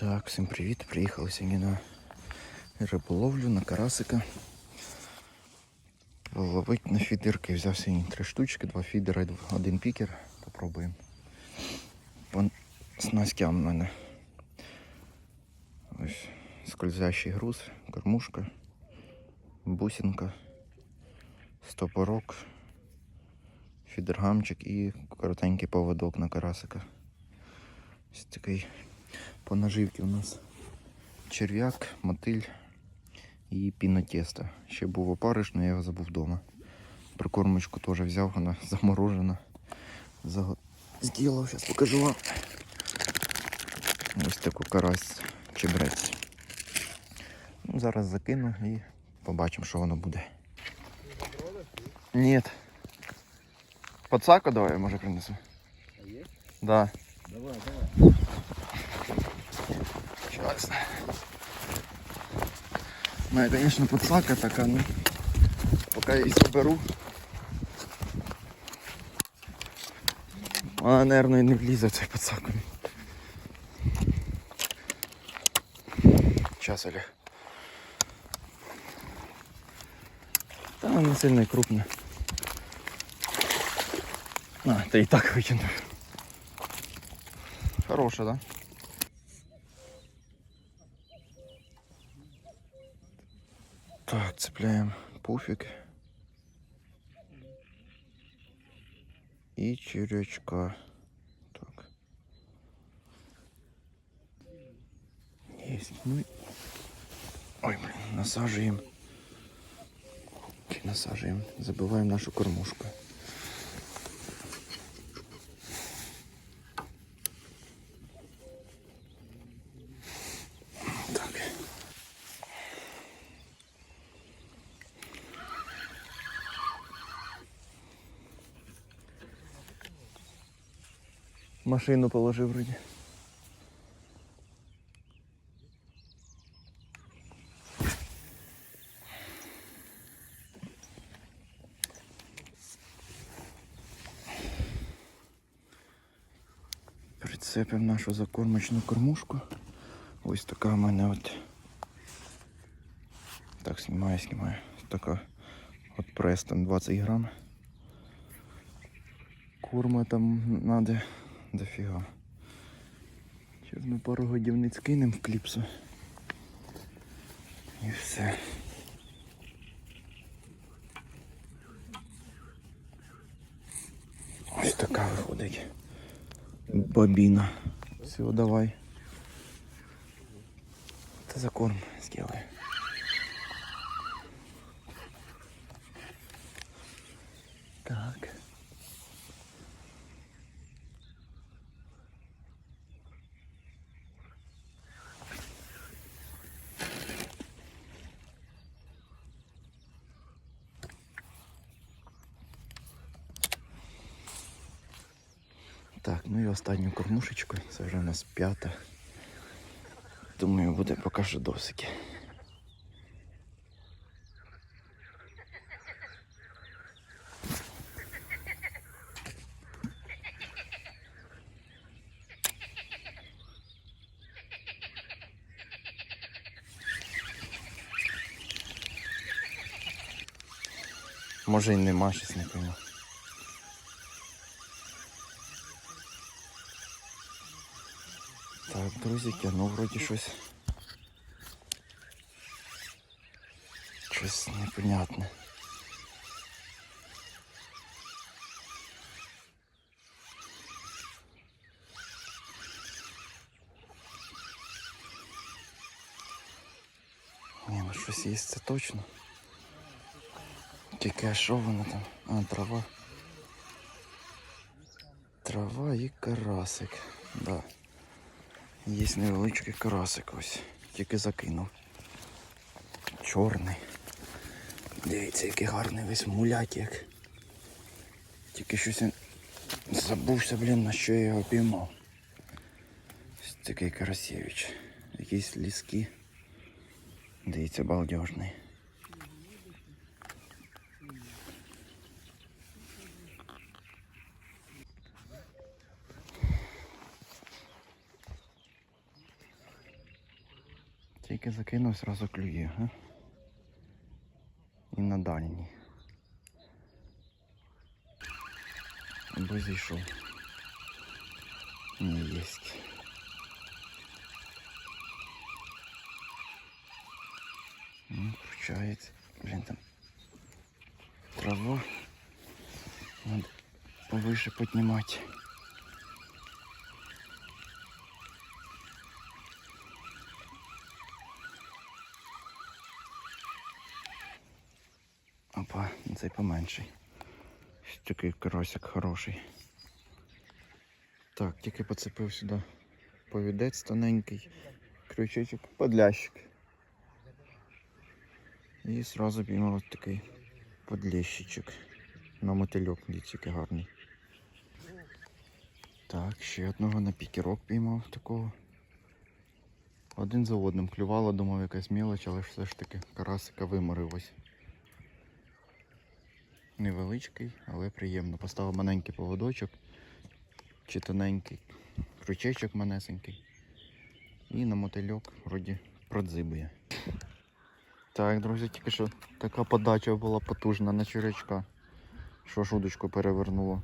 Так, всім привіт. Приїхали сьогодні на риболовлю, на карасика. Ловить на фідерки. Взяв сьогодні три штучки, два фідера, і один пікер. Попробуємо. По снастям в мене. Ось скользящий груз, кормушка, бусинка, стопорок, фідергамчик і коротенький поводок на карасика. Ось такий по наживці у нас черв'як, мотиль і пінотесто. Ще був опариш, але я його забув вдома. Прикормочку теж взяв, вона заморожена. Заго... Зділав, зараз покажу вам. Ось таку карась чебрець. Ну, зараз закину і побачимо, що воно буде. Ні. Пацаку давай, може принесу. А є? Да. Давай, давай. Сейчас. Моя, конечно, подсака така, ну. Поки я її заберу. Вона, наверное, не влізе в цей подсак. Сейчас, Олег. Та вона сильно і крупна. А, ти і так викинув. Хороша, да? Так, цепляем пуфик. И червячка. Так. Есть. Ну. Ой, блин, насаживаем. Насаживаем. Забываем нашу кормушку. Машину положив вроді. Прицепимо нашу закормочну кормушку. Ось така в мене от. Так, знімаю, знімаю. Така от Престон 20 грам. Корма там надо дофіга. Зараз пару годівниць кинемо в кліпсу. І все. Ось така виходить. Бобіна. Все, давай. Та за корм Так, ну і останню кормушечку. Це вже у нас п'ята. Думаю, буде поки що досить. Може і нема щось не пойму. Так, друзики, ну вроді щось. Щось непонятне. Ні, ну щось є, це точно. Тільки а що воно там? А, трава. Трава і карасик. Да. Є невеличкий карасик ось. Тільки закинув. Чорний. Дивіться, який гарний весь муляк як. Тільки щось він забувся, блін, на що я його піймав. Ось такий Карасєвич. Якісь ліски. Дивіться, балдежний. Тільки закинув, зразу клює, га? І на дальній. Або зійшов. Не єсть. Ну, включається. Блін, там трава. Надо повыше поднимать. Опа, цей поменший. Такий карасик хороший. Так, тільки поцепив сюди повідець тоненький, крючечок, подлящик. І зразу піймав ось такий подлещичок. На мотильок, який гарний. Так, ще одного на пікерок піймав такого. Один за одним клювало, думав якась мілоч, але все ж таки карасика виморив ось. Невеличкий, але приємно. Поставив маленький поводочок, чи тоненький крючечок манесенький. І на мотильок вроді продзибує. Так, друзі, тільки що така подача була потужна на червячка. Що ж удочку перевернуло.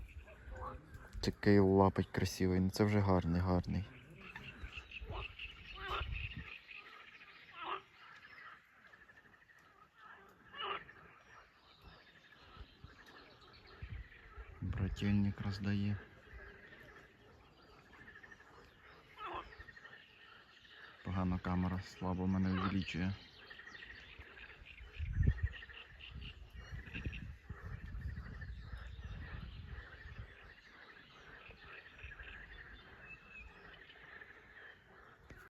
Такий лапить красивий. Ну це вже гарний, гарний. Брательник роздає. Погано камера слабо мене увеличує.